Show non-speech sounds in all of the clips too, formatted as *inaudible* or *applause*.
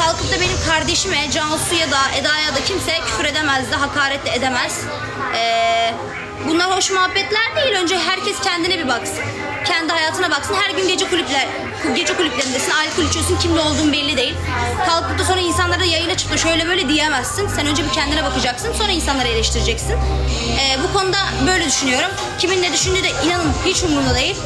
kalkıp da benim kardeşime, Cansu'ya da, Eda'ya da kimse küfür edemez de, hakaret de edemez. Ee, bunlar hoş muhabbetler değil. Önce herkes kendine bir baksın. Kendi hayatına baksın. Her gün gece kulüpler, gece kulüplerindesin, alkol içiyorsun, kimle olduğun belli değil. Kalkıp da sonra insanlara yayın açıp da şöyle böyle diyemezsin. Sen önce bir kendine bakacaksın, sonra insanları eleştireceksin. Ee, bu konuda böyle düşünüyorum. Kimin ne düşündüğü de inanın hiç umurumda değil.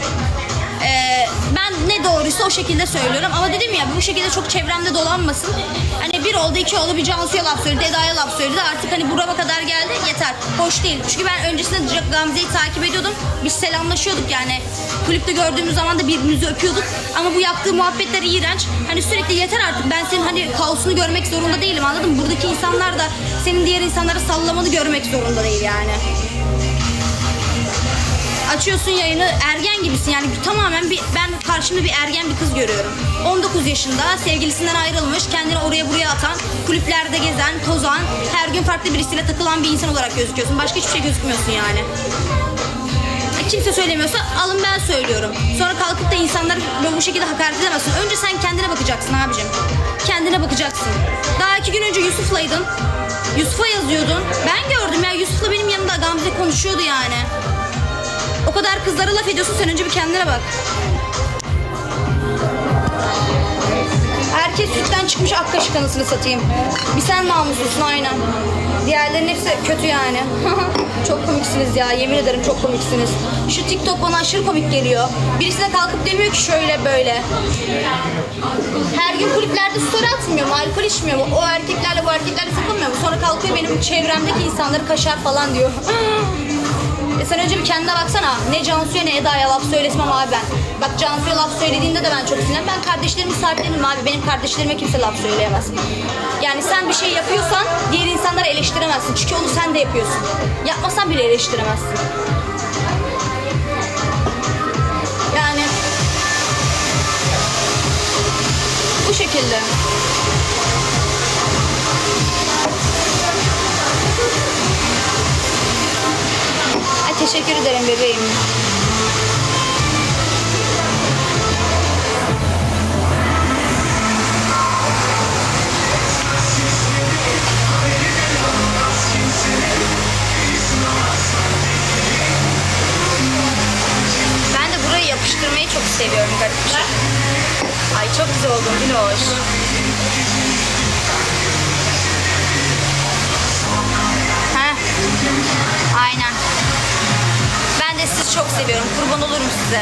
Doğruysa o şekilde söylüyorum ama dedim ya bu şekilde çok çevremde dolanmasın. Hani bir oldu iki oldu bir Cansu'ya laf söyledi, Eda'ya laf söyledi artık hani burama kadar geldi yeter. Hoş değil. Çünkü ben öncesinde Gamze'yi takip ediyordum. Biz selamlaşıyorduk yani. Kulüpte gördüğümüz zaman da birbirimizi öpüyorduk. Ama bu yaptığı muhabbetler iğrenç. Hani sürekli yeter artık ben senin hani kaosunu görmek zorunda değilim anladın mı? Buradaki insanlar da senin diğer insanlara sallamanı görmek zorunda değil yani açıyorsun yayını ergen gibisin yani tamamen bir ben karşımda bir ergen bir kız görüyorum. 19 yaşında sevgilisinden ayrılmış kendini oraya buraya atan kulüplerde gezen tozan her gün farklı birisiyle takılan bir insan olarak gözüküyorsun. Başka hiçbir şey gözükmüyorsun yani. Kimse söylemiyorsa alın ben söylüyorum. Sonra kalkıp da insanlar bu şekilde hakaret edemezsin. Önce sen kendine bakacaksın abicim. Kendine bakacaksın. Daha iki gün önce Yusuf'laydın. Yusuf'a yazıyordun. Ben gördüm ya Yusuf'la benim yanımda Gamze konuşuyordu yani. O kadar kızlara laf ediyorsun sen önce bir kendine bak. Herkes sütten çıkmış ak kaşık anasını satayım. Bir sen namuslusun aynen. Diğerlerinin hepsi kötü yani. *laughs* çok komiksiniz ya yemin ederim çok komiksiniz. Şu TikTok bana aşırı komik geliyor. Birisi kalkıp demiyor ki şöyle böyle. Her gün kulüplerde story atmıyor mu? Alkol içmiyor mu? O erkeklerle bu erkeklerle takılmıyor mu? Sonra kalkıyor benim çevremdeki insanları kaşar falan diyor. *laughs* E sen önce bir kendine baksana. Ne Cansu'ya ne Eda'ya laf söyletmem abi ben. Bak Cansu'ya laf söylediğinde de ben çok sinirlendim. Ben kardeşlerimin sahiplenirim abi. Benim kardeşlerime kimse laf söyleyemez. Yani sen bir şey yapıyorsan diğer insanları eleştiremezsin. Çünkü onu sen de yapıyorsun. Yapmasan bile eleştiremezsin. Yani bu şekilde. Teşekkür ederim bebeğim. Ben de burayı yapıştırmayı çok seviyorum garip. Ay çok güzel oldu Diloş. Heh. Aynen. Çok seviyorum. Kurban olurum size.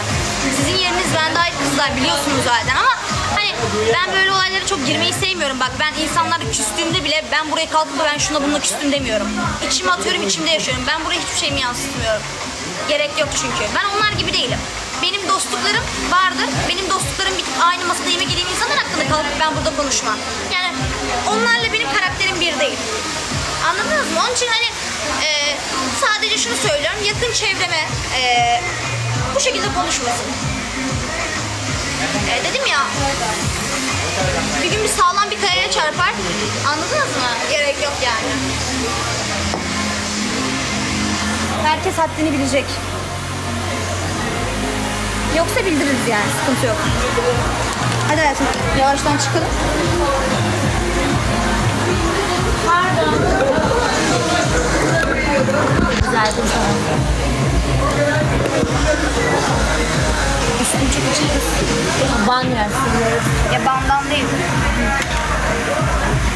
Sizin yeriniz bende ait kızlar biliyorsunuz zaten ama hani ben böyle olaylara çok girmeyi sevmiyorum. Bak ben insanlarla küstüğümde bile ben buraya kalkıp ben şuna bununla küstüm demiyorum. İçime atıyorum içimde yaşıyorum. Ben buraya hiçbir şeyimi yansıtmıyorum. Gerek yok çünkü. Ben onlar gibi değilim. Benim dostluklarım vardır. Benim dostluklarım bitip aynı masada yemek yediğim insanlar hakkında kalkıp ben burada konuşmam. Yani onlarla benim karakterim bir değil. Anladınız mı? Onun için hani e, sadece şunu söylüyorum. Yakın çevreme e, bu şekilde konuşmasın. E, dedim ya bir gün bir sağlam bir kayaya çarpar. Anladınız mı? Gerek yok yani. Herkes haddini bilecek. Yoksa bildiririz yani. Sıkıntı yok. Hadi hayatım. Yavaştan çıkalım. Güzeldim sana. Üstüm çok açık. Ban yersin. Ya bandan değil.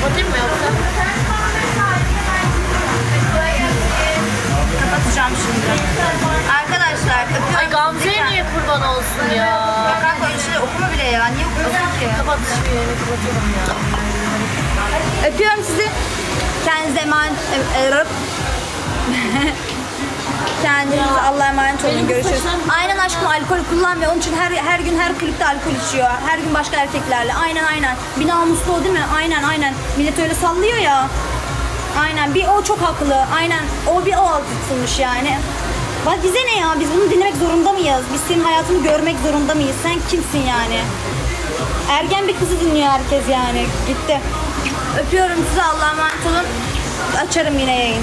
Batayım mı yoksa? Kapatacağım şimdi. Arkadaşlar öpüyorum. Ay Gamze'ye niye kurban olsun ya? Ya kanka şeyler okuma bile ya. Niye okuyorsun ki? Kapat şu yerini kapatıyorum ya. Öpüyorum sizi. Kendinize emanet. Kendinize Allah'a emanet olun. Görüşürüz. Aynen aşkım alkol kullanmıyor. Onun için her her gün her kulüpte alkol içiyor. Her gün başka erkeklerle. Aynen aynen. Bir namuslu o değil mi? Aynen aynen. Millet öyle sallıyor ya. Aynen. Bir o çok haklı. Aynen. O bir o tutulmuş yani. Bak bize ne ya? Biz bunu dinlemek zorunda mıyız? Biz senin hayatını görmek zorunda mıyız? Sen kimsin yani? Ergen bir kızı dinliyor herkes yani. Gitti. Öpüyorum sizi. Allah'a emanet olun. Açarım yine yayın.